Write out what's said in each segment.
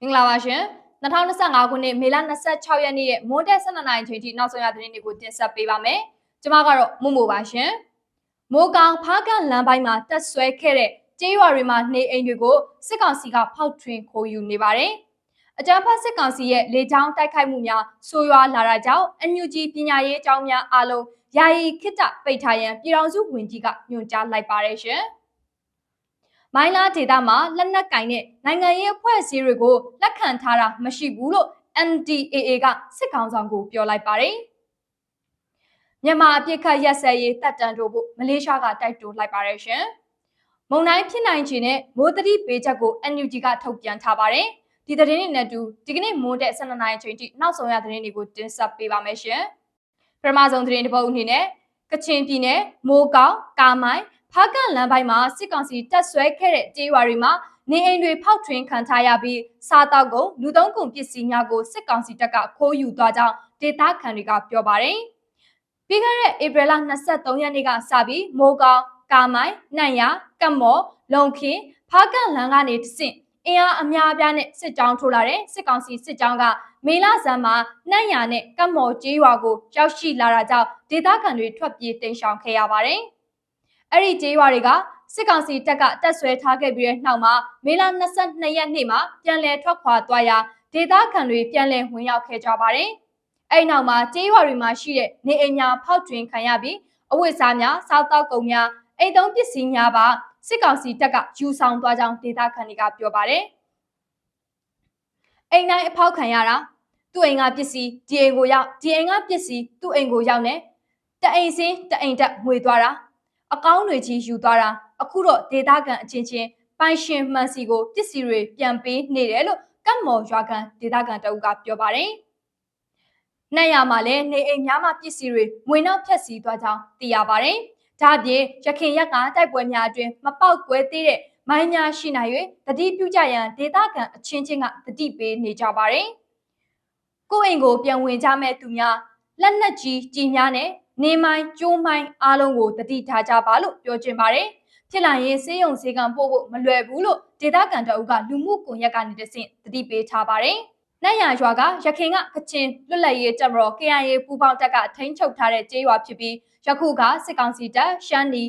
မင်္ဂလာပါရှင်2025ခုနှစ်မေလ26ရက်နေ့ရဲ့မွန်းတက်12နာရီချိန်ထိနောက်ဆုံးရသတင်းတွေကိုတင်ဆက်ပေးပါမယ်ကျွန်မကတော့မမို့ပါရှင်မိုးကောင်ဖားကန်လမ်းပိုင်းမှာတက်ဆွဲခဲ့တဲ့ကျေးရွာတွေမှာနေအိမ်တွေကိုစစ်ကောင်စီကဖောက်ထွင်းခိုးယူနေပါတယ်အကြမ်းဖက်စစ်ကောင်စီရဲ့လေကြောင်းတိုက်ခိုက်မှုများဆိုးရွားလာတာကြောင့် NUG ပညာရေးအကြောင်းများအားလုံးယာယီခိတ္တပိတ်ထားရန်ပြည်ထောင်စုဝန်ကြီးကညွှန်ကြားလိုက်ပါတယ်ရှင်။ မိုင်းလာဒေတာမှာလက်နက်ကင်တဲ့နိုင်ငံရေးအဖွဲ့အစည်းတွေကိုလက်ခံထားတာမရှိဘူးလို့ NDAA ကစစ်ကောင်ဆောင်ကိုပြောလိုက်ပါတယ်။မြန်မာအပြစ်ခတ်ရက်စက်ရေးတပ်တန်းတို့ဖို့မလေးရှားကတိုက်တွန်းလိုက်ပါတယ်ရှင်။မုံတိုင်းဖြစ်နိုင်ခြေနဲ့မိုးတတိပေးချက်ကို NUG ကထုတ်ပြန်ထားပါတယ်။ဒီသတင်းတွေနဲ့တူဒီကနေ့မွန်းတဲ့12နာရီချိန်ထိနောက်ဆုံးရသတင်းတွေကိုတင်ဆက်ပေးပါမယ်ရှင်။ပထမဆုံးသတင်းတစ်ပုဒ်အနေနဲ့ကချင်ပြည်နယ်မိုးကောင်းကာမိုင်း ဖားကန်လမ်းပိုင်းမှာစစ်ကောင်စီတပ်ဆွဲခဲ့တဲ့ကြေးရွာတွေမှာနေအိမ်တွေဖောက်ထွင်းခံထားရပြီးစားတောက်ကုန်လူသုံးကုန်ပစ္စည်းများကိုစစ်ကောင်စီတပ်ကခိုးယူသွားကြောင်းဒေသခံတွေကပြောပါတယ်။ပြီးခဲ့တဲ့ဧပြီလ23ရက်နေ့ကစပြီးမိုးကောင်းကာမိုင်းနှံ့ရကတ်မော်လုံခင်းဖားကန်လမ်းကနေတဆင့်အင်အားအများအပြားနဲ့စစ်ကြောင်းထိုးလာတဲ့စစ်ကောင်စီစစ်ကြောင်းကမေလဆန်းမှာနှံ့ရနဲ့ကတ်မော်ကျေးရွာကိုရောက်ရှိလာတာကြောင့်ဒေသခံတွေထွက်ပြေးတိမ်းရှောင်ခဲ့ရပါတယ်။ အဲ့ဒီကျေးရွာတွေကစစ်ကောင်စီတပ်ကတက်ဆွဲထားခဲ့ပြီးတဲ့နောက်မှာမေလ22ရက်နေ့မှာပြန်လည်ထွက်ခွာသွားရာဒေသခံတွေပြန်လည်ဝင်ရောက်ခဲ့ကြပါတယ်။အဲ့နောက်မှာကျေးရွာတွေမှာရှိတဲ့နေအိမ်များဖောက်ထွင်းခံရပြီးအဝတ်စားများစားတောက်ကုန်များအိမ်သုံးပစ္စည်းများပါစစ်ကောင်စီတပ်ကယူဆောင်သွားကြောင်းဒေသခံတွေကပြောပါတယ်။အိမ်တိုင်းအဖောက်ခံရတာသူ့အိမ်ကပစ္စည်းဒီအိမ်ကိုရောက်ဒီအိမ်ကပစ္စည်းသူ့အိမ်ကိုရောက်နေတအိမ်စင်းတအိမ်တက်ငွေသွားတာ အကောင်းတွေကြီးယူသွားတာအခုတော့ဒေသခံအချင်းချင်းပိုင်ရှင်မှန်စီကိုပစ္စည်းတွေပြန်ပေးနေတယ်လို့ကတ်မော်ရွာကန်ဒေသခံတအုပ်ကပြောပါတယ်။နိုင်ရမှာလည်းနေအိမ်များမှပစ္စည်းတွေငွေနောက်ဖြတ်စီသွားကြောင်းသိရပါတယ်။ဒါ့အပြင်ရခင်ရက်ကတိုက်ပွဲများအတွင်းမပေါက်ကွဲသေးတဲ့မိုင်းများရှိနိုင်၍တတိပြုကြရန်ဒေသခံအချင်းချင်းကတတိပေးနေကြပါတယ်။ကိုယ့်အိမ်ကိုပြန်ဝင်ကြမဲ့သူများလက်နက်ကြီးကြီးများနဲ့ နေမိုင်းကျိုးမိုင်းအားလုံးကိုတတိထားကြပါလို့ပြောချင်ပါတယ်။ဖြစ်လာရင်စေးရုံစေကံပို့ဖို့မလွယ်ဘူးလို့ဒေသခံတအုပ်ကလူမှုကွန်ရက်ကနေတဆင့်တတိပေးထားပါတယ်။နိုင်ရရွာကရခင်ကကချင်လွတ်လပ်ရေးတပ်မတော် KIA ပူပေါင်းတပ်ကထိန်းချုပ်ထားတဲ့ကျေးရွာဖြစ်ပြီးယခုကစစ်ကောင်စီတပ်ရှမ်းနီ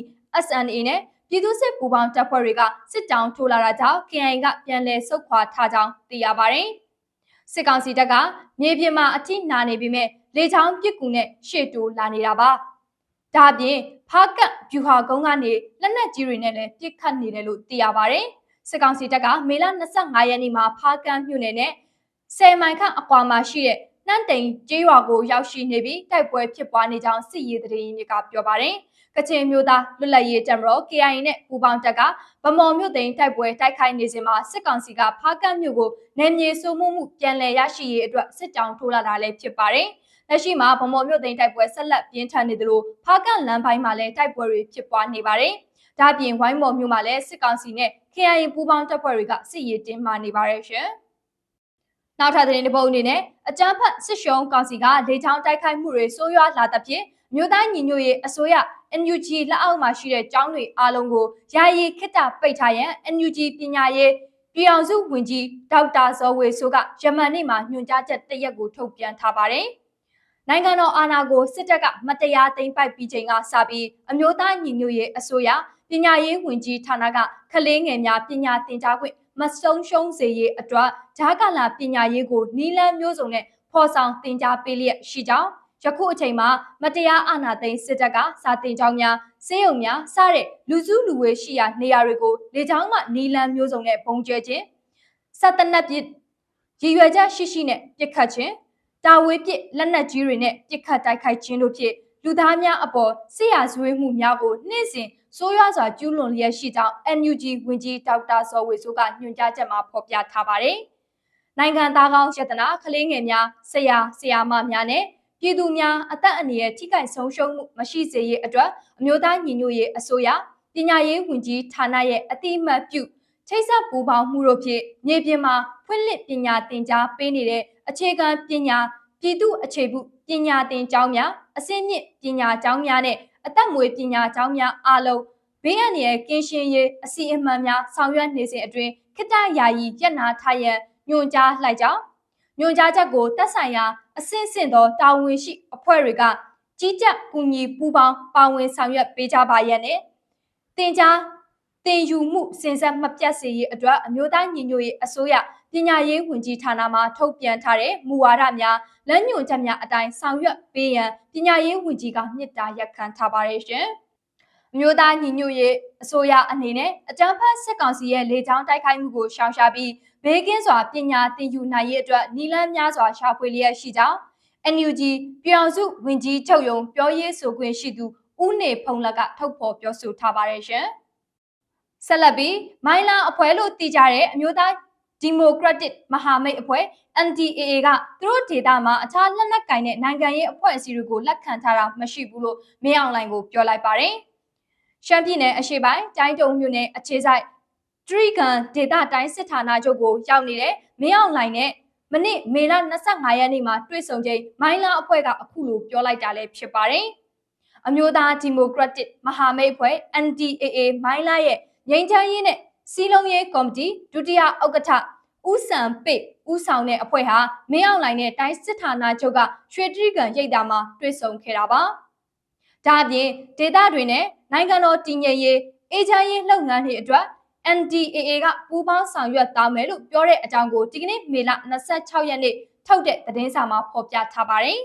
SNA နဲ့ပြည်သူစစ်ပူပေါင်းတပ်ဖွဲ့တွေကစစ်တောင်းထိုးလာတာကြောင့် KIA ကပြန်လည်ဆုတ်ခွာထားကြောင်းသိရပါတယ်။စစ်ကောင်စီတပ်ကမြေပြင်မှာအထိနာနေပြီးမြဲ လေချောင်းပစ်ကူနဲ့ရှေ့တိုးလာနေတာပါ။ဒါပြင်ဖားကတ်ဗျူဟာကုန်းကနေလက်နက်ကြီးတွေနဲ့လည်းပစ်ခတ်နေတယ်လို့သိရပါတယ်။စစ်ကောင်စီတပ်ကမေလ25ရက်နေ့မှာဖားကတ်မြို့နယ်နဲ့10မိုင်ခန့်အကွာမှာရှိတဲ့နှမ်းတိန်ကျေးရွာကိုရောက်ရှိနေပြီးတိုက်ပွဲဖြစ်ပွားနေကြောင်းစစ်ရေးသတင်းတွေကပြောပါတယ်။ကချင်မျိုးသားလွတ်လပ်ရေးတပ်မတော် KIA နဲ့ပူးပေါင်းတပ်ကဗမော်မြို့သိမ်းတိုက်ပွဲတိုက်ခိုက်နေစဉ်မှာစစ်ကောင်စီကဖားကတ်မြို့ကိုနယ်မြေစိုးမိုးမှုပြန်လည်ရရှိရေးအတွက်စစ်ကြောင်းထိုးလာတာလည်းဖြစ်ပါတယ်။ လက်ရှိမှာဗမော်မြို့သိမ်းတိုက်ပွဲဆက်လက်ပြင်းထန်နေသလိုဖားကတ်လမ်းပိုင်းမှာလည်းတိုက်ပွဲတွေဖြစ်ပွားနေပါတယ်။ဒါပြင်ဝိုင်းမော်မြို့မှာလည်းစစ်ကောင်စီနဲ့ KIA ပူးပေါင်းတပ်ဖွဲ့တွေကစစ်ရေးတင်းမာနေပါတယ်ရှင်။နောက်ထပ်သတင်းတစ်ပုဒ်အနေနဲ့အကြမ်းဖက်စစ်ရှုံးကောင်စီကဒေချောင်းတိုက်ခိုက်မှုတွေဆိုးရွားလာသဖြင့်မြို့သားညီညွတ်ရေးအစိုးရ NUG လက်အောက်မှာရှိတဲ့ကျောင်းတွေအားလုံးကိုယာယီခိတ္တပိတ်ထားရန် NUG ပညာရေးပြည်အောင်စုဝန်ကြီးဒေါက်တာဇော်ဝေဆိုကယမန်နေ့မှာညွှန်ကြားချက်တရက်ကိုထုတ်ပြန်ထားပါတယ်။ နိုင်ငံတော်အာဏာကိုစစ်တပ်ကမတရားသိမ်းပိုက်ပြီးချိန်ကစပြီးအမျိုးသားညီညွတ်ရေးအစိုးရပညာရေးဝန်ကြီးဌာနကကလေးငယ်များပညာသင်ကြားခွင့်မဆုံးရှုံးစေရေးအတွက်ဂျာကာလာပညာရေးကိုနီလန်းမျိုးစုံနဲ့ဖော်ဆောင်သင်ကြားပေးလျက်ရှိကြောင်းယခုအချိန်မှာမတရားအာဏာသိမ်းစစ်တပ်ကစာတင်ကြောင်းများစေယုံများစတဲ့လူစုလူဝေးရှိရာနေရာတွေကိုလေကြောင်းမှနီလန်းမျိုးစုံနဲ့ပုံကျဲခြင်းစက်တနက်ပစ်ရည်ရွယ်ချက်ရှိရှိနဲ့ပြစ်ခတ်ခြင်း တာဝေးပစ်လက်နက်ကြီးတွေနဲ့ပြစ်ခတ်တိုက်ခိုက်ခြင်းတို့ဖြင့်လူသားများအပေါ်ဆရာဇွေးမှုများကိုနှိမ့်စဉ်ဆိုးရွားစွာကျူးလွန်လျက်ရှိကြောင်း NUG ဝန်ကြီးဒေါက်တာဇော်ဝေဆိုးကညွှန်ကြားချက်မှာဖော်ပြထားပါတယ်။နိုင်ငံသားကောင်းယတနာကလေးငယ်များဆရာဆရာမများနဲ့ပြည်သူများအသက်အန္တရာယ်ထိခိုက်ဆုံးရှုံးမှုမရှိစေရေးအတွက်အမျိုးသားညီညွတ်ရေးအစိုးရပညာရေးဝန်ကြီးဌာနရဲ့အတိအမှတ်ပြုချိတ်ဆက်ပူးပေါင်းမှုတို့ဖြင့်မြေပြင်မှာဖွင့်လှစ်ပညာသင်ကြားပေးနေတဲ့ အခြေခံပညာပြည်သူအခြေပြုပညာသင်ကျောင်းများအစင်းမြင့်ပညာကျောင်းများနဲ့အသက်မွေးပညာကျောင်းများအားလုံးဘေးအန္တရာယ်ကင်းရှင်းရေးအစီအမံများဆောင်ရွက်နေစဉ်အတွင်းခိတ္တယာယီရက်နာထားရန်ညွှန်ကြားလိုက်ကြောင်းညွှန်ကြားချက်ကိုသက်ဆိုင်ရာအဆင့်ဆင့်သောတာဝန်ရှိအဖွဲ့တွေကကြီးကြပ်ကူညီပူးပေါင်းပါဝင်ဆောင်ရွက်ပေးကြပါရန်နဲ့တင်ကြားတင်ယူမှုစင်ဆက်မပြတ်စေရေးအတွက်အမျိုးသားညီညွတ်ရေးအစိုးရ ပညာရေးဝန်ကြီးဌာနမှထုတ်ပြန်ထားတဲ့မူဝါဒများလက်ညွှန်ချက်များအတိုင်းဆောင်ရွက်ပေးရန်ပညာရေးဝန်ကြီးကမြစ်တာရက်ခံထားပါတယ်ရှင်။အမျိုးသားညီညွတ်ရေးအစိုးရအနေနဲ့အကြမ်းဖက်စစ်ကောင်စီရဲ့လေကြောင်းတိုက်ခိုက်မှုကိုရှောင်ရှားပြီးဘေးကင်းစွာပညာသင်ယူနိုင်ရေးအတွက်နီလန်းများစွာရှာဖွေလျက်ရှိကြောင်း NUG ပြည်အောင်စုဝန်ကြီးချုပ်ယုံပြောရေးဆိုခွင့်ရှိသူဦးနေဖုံလကထုတ်ဖော်ပြောဆိုထားပါတယ်ရှင်။ဆက်လက်ပြီးမိုင်းလာအဖွဲ့လို့တည်ကြတဲ့အမျိုးသား ဒီမိုကရက်တစ်မဟာမိတ်အဖွဲ့ NDAA ကသူတို့ဒေတာမှာအခြားလက်နက်ကင်တဲ့နိုင်ငံရေးအဖွဲ့အစည်းတွေကိုလက်ခံထားတာမရှိဘူးလို့မင်းအောင်လှိုင်ကိုပြောလိုက်ပါတယ်။ရှမ်းပြည်နယ်အရှေ့ပိုင်းတိုင်းတုံမြို့နယ်အခြေစိုက်ထရီကန်ဒေတာတိုင်းစစ်ဌာနချုပ်ကိုရောက်နေတဲ့မင်းအောင်လှိုင်နဲ့မနေ့မေလ25ရက်နေ့မှာတွေ့ဆုံချိန်မိုင်းလာအဖွဲ့ကအခုလိုပြောလိုက်တာလည်းဖြစ်ပါတယ်။အမျိုးသားဒီမိုကရက်တစ်မဟာမိတ်အဖွဲ့ NDAA မိုင်းလာရဲ့ငြိမ်းချမ်းရေးနဲ့ စီလုံးရေးကော်မတီဒုတိယဥက္ကဋ္ဌဦးစံပိတ်ဦးဆောင်တဲ့အဖွဲ့ဟာမင်းအောင်လှိုင်နဲ့တိုင်းစစ်ဌာနချုပ်ကရွှေတြိဂံရိပ်သာမှာတွေ့ဆုံခဲ့တာပါ။ဒါအပြင်ဒေသတွေနဲ့နိုင်ငံတော်တည်ငြိမ်ရေးအေဂျင့်ရေးလုပ်ငန်းတွေအတွက် NDAA ကပူးပေါင်းဆောင်ရွက်သွားမယ်လို့ပြောတဲ့အကြောင်းကိုဒီကနေ့မေလ26ရက်နေ့ထုတ်တဲ့သတင်းစာမှာဖော်ပြထားပါတယ်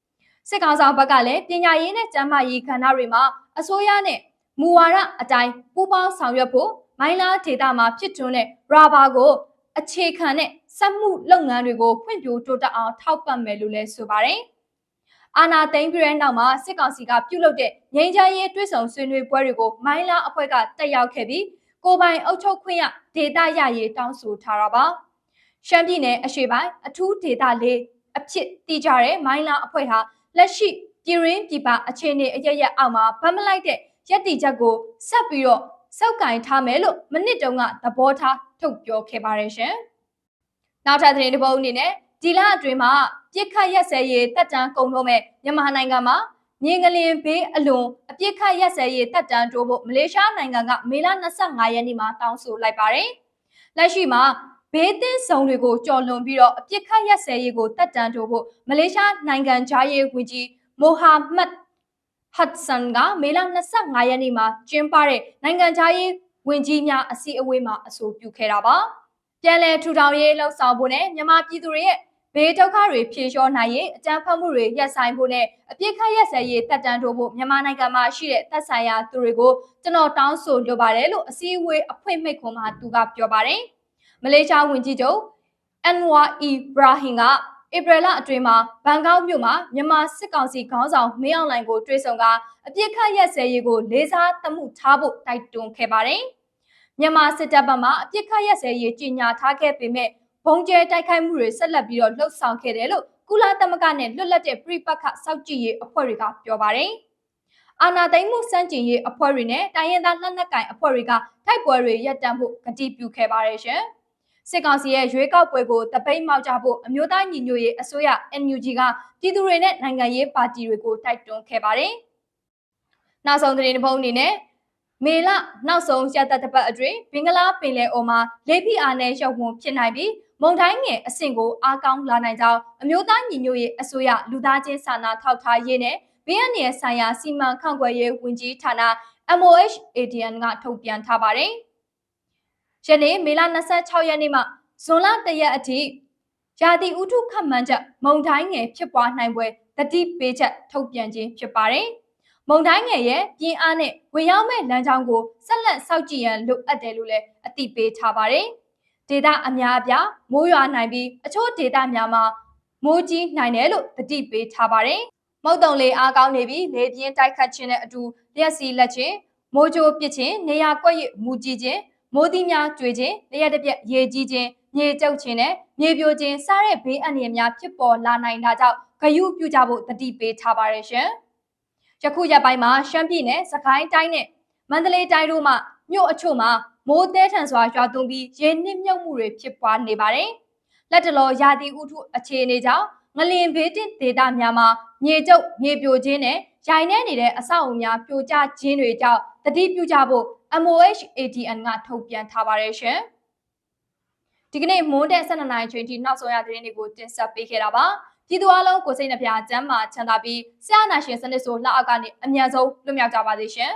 ။စစ်ကောင်ဆောင်ဘက်ကလည်းပညာရေးနဲ့ကျန်းမာရေးကဏ္ဍတွေမှာအစိုးရနဲ့မူဝါဒအတိုင်းပူးပေါင်းဆောင်ရွက်ဖို့ မိုင်းလာဒေတာမှာဖြစ်ထွန်းတဲ့ရာဘာကိုအခြေခံတဲ့စက်မှုလုပ်ငန်းတွေကိုဖွံ့ဖြိုးတိုးတက်အောင်ထောက်ပံ့မယ်လို့လည်းဆိုပါတယ်။အာနာသိန်းပြည်ရဲ့နောက်မှာစစ်ကောင်စီကပြုလုပ်တဲ့ငြိမ်းချမ်းရေးတွဲဆောင်ဆွေးနွေးပွဲတွေကိုမိုင်းလာအဖွဲ့ကတက်ရောက်ခဲ့ပြီးကိုပိုင်အုပ်ချုပ်ခွင့်ရဒေတာရရေးတောင်းဆိုထားတာပါ။ရှမ်းပြည်နယ်အရှေ့ပိုင်းအထူးဒေတာလေးအဖြစ်တည်ကြတဲ့မိုင်းလာအဖွဲ့ဟာလက်ရှိပြည်ရင်းပြည်ပအခြေအနေအရရက်အောက်မှာဗတ်မလိုက်တဲ့ရက်တီချက်ကိုဆက်ပြီးတော့ စောက်ကင်ထားမယ်လို့မနစ်တုန်းကသဘောထားထုတ်ပြောခဲ့ပါတယ်ရှင်။နောက်ထပ်သတင်းတစ်ပုဒ်အနေနဲ့ဒီလအတွင်းမှာပြစ်ခတ်ရက်စဲရေးတက်တန်းကုန်တော့မဲ့မြန်မာနိုင်ငံမှာမြင်းကလင်ဘေးအလွန်အပြစ်ခတ်ရက်စဲရေးတက်တန်းတိုးဖို့မလေးရှားနိုင်ငံကမေလ25ရက်နေ့မှာတောင်းဆိုလိုက်ပါတယ်။လက်ရှိမှာဘေးသင့်ဆောင်တွေကိုကြော်လွန်ပြီးတော့အပြစ်ခတ်ရက်စဲရေးကိုတက်တန်းတိုးဖို့မလေးရှားနိုင်ငံသားရေးဝန်ကြီးမိုဟာမက် ဟတ်ဆန်ကမေလ25ရက်နေ့မှာကျင်းပတဲ့နိုင်ငံသားရေးဝန်ကြီးများအစည်းအဝေးမှာအဆိုပြုခဲ့တာပါ။ပြန်လည်ထူထောင်ရေးလှုပ်ဆောင်ဖို့နဲ့မြန်မာပြည်သူတွေရဲ့ဘေးဒုက္ခတွေဖြေလျှော့နိုင်ရေးအကြမ်းဖက်မှုတွေရပ်ဆိုင်ဖို့နဲ့အပြစ်ခတ်ရက်စဲရေးတက်တန်းထိုးဖို့မြန်မာနိုင်ငံမှာရှိတဲ့သက်ဆိုင်ရာသူတွေကိုကျွန်တော်တောင်းဆိုလိုပါတယ်လို့အစည်းအဝေးအဖွင့်မိတ်ခွန်းမှာသူကပြောပါတယ်။မလေးရှားဝန်ကြီးချုပ်အန်ဝါအီဘရာဟင်က ဧပြီလအတွင်းမှာဘန်ကောက်မြို့မှာမြန်မာစစ်ကောင်စီခေါင်းဆောင်မင်းအောင်လှိုင်ကိုတွေ့ဆုံကအပြစ်ခတ်ရက်စဲရေးကိုလေးစားသမှုထားဖို့တိုက်တွန်းခဲ့ပါတယ်။မြန်မာစစ်တပ်ဘက်မှအပြစ်ခတ်ရက်စဲရေးကြီးညာထားခဲ့ပေမဲ့ဘုံကျဲတိုက်ခိုက်မှုတွေဆက်လက်ပြီးတော့လှုပ်ဆောင်ခဲ့တယ်လို့ကုလသမဂ္ဂနဲ့လွတ်လပ်တဲ့ပြည်ပခစောက်ကြည့်ရေးအဖွဲ့တွေကပြောပါတယ်။အာနာသိမ်းမှုစန့်ကျင်ရေးအဖွဲ့တွေနဲ့တိုင်းရင်းသားလက်နက်ကိုင်အဖွဲ့တွေကတိုက်ပွဲတွေရပ်တန့်ဖို့ကတိပြုခဲ့ပါတယ်ရှင်။ စစ်ကောင်စီရဲ့ရွေးကောက်ပွဲကိုတပိတ်မောက်ကြဖို့အမျိုးသားညီညွတ်ရေးအစိုးရ NUG ကပြည်သူတွေနဲ့နိုင်ငံရေးပါတီတွေကိုတိုက်တွန်းခဲ့ပါတယ်။နောက်ဆုံးသတင်းတစ်ပုဒ်အနေနဲ့မေလနောက်ဆုံးရသက်တပတ်အတွင်းဘင်္ဂလားပင်လယ်အော်မှာလေဖိအားနဲ့ရုပ်ဝန်ဖြစ်နိုင်ပြီးမုန်တိုင်းငယ်အဆင့်ကိုအားကောင်းလာနိုင်ကြောင်းအမျိုးသားညီညွတ်ရေးအစိုးရလူသားချင်းစာနာထောက်ထားရေးနဲ့ဘေးအန္တရာယ်ဆိုင်ရာစီမံခန့်ခွဲရေးဝန်ကြီးဌာန MOH ADN ကထုတ်ပြန်ထားပါတယ်။ ယနေ့မေလ26ရက်နေ့မှဇွန်လ1ရက်အထိရာသီဥတုခတ်မှန်းချက်မုန်တိုင်းငယ်ဖြစ်ပွားနိုင်ပွဲတတိပေးချက်ထုတ်ပြန်ခြင်းဖြစ်ပါတယ်။မုန်တိုင်းငယ်ရဲ့ပြင်းအားနဲ့ဝင်ရောက်မဲ့လမ်းကြောင်းကိုဆက်လက်စောင့်ကြည့်ရန်လိုအပ်တယ်လို့လည်းအသိပေးထားပါတယ်။ဒေတာအများအပြားမိုးရွာနိုင်ပြီးအချို့ဒေတာများမှာမိုးကြီးနိုင်တယ်လို့တတိပေးထားပါတယ်။မုတ်တုံလေအားကောင်းနေပြီးလေပြင်းတိုက်ခတ်ခြင်းနဲ့အတူလျက်စီလက်ခြင်းမိုးကြိုးပစ်ခြင်းနေရာကွက်ရမူကြီးခြင်း မိုးသီးများကျွေခြင်းလျှက်တစ်ပြက်ရေကြီးခြင်းမြေကျုပ်ခြင်းနဲ့မြေပြိုခြင်းစတဲ့ဘေးအန္တရာယ်များဖြစ်ပေါ်လာနိုင်တာကြောင့်ဂယုပြုကြဖို့တတိပေးထားပါရရှင်။ယခုရက်ပိုင်းမှာရှမ်းပြည်နယ်စကိုင်းတိုင်းနဲ့မန္တလေးတိုင်းတို့မှမြို့အချို့မှာမိုးတဲထန်စွာရွာသွန်းပြီးရေနစ်မြုပ်မှုတွေဖြစ်ပွားနေပါတယ်။လက်တလောရာသီဥတုအခြေအနေကြောင့်ငလင်ဘေးတင်ဒေသများမှာမြေကျုပ်မြေပြိုခြင်းနဲ့ရိုင်နေနေတဲ့အဆောက်အုံများပြိုကျခြင်းတွေကြောင့်တတိပြုကြဖို့ MOH ATN ကထုတ်ပြန်ထားပါတယ်ရှင်။ဒီဒီကနေ့မွန်းတဲ့12နာရီချိန်ထိနောက်ဆုံးရသတင်းတွေကိုတင်ဆက်ပေးခဲ့တာပါပြည်သူအလုံးကိုစိတ်နှပြကျမ်းမာချမ်းသာပြီးဆရာနာရှင်စနစ်ဆိုလက်အောက်ကနေအမြန်ဆုံးလွတ်မြောက်ကြပါစေရှင်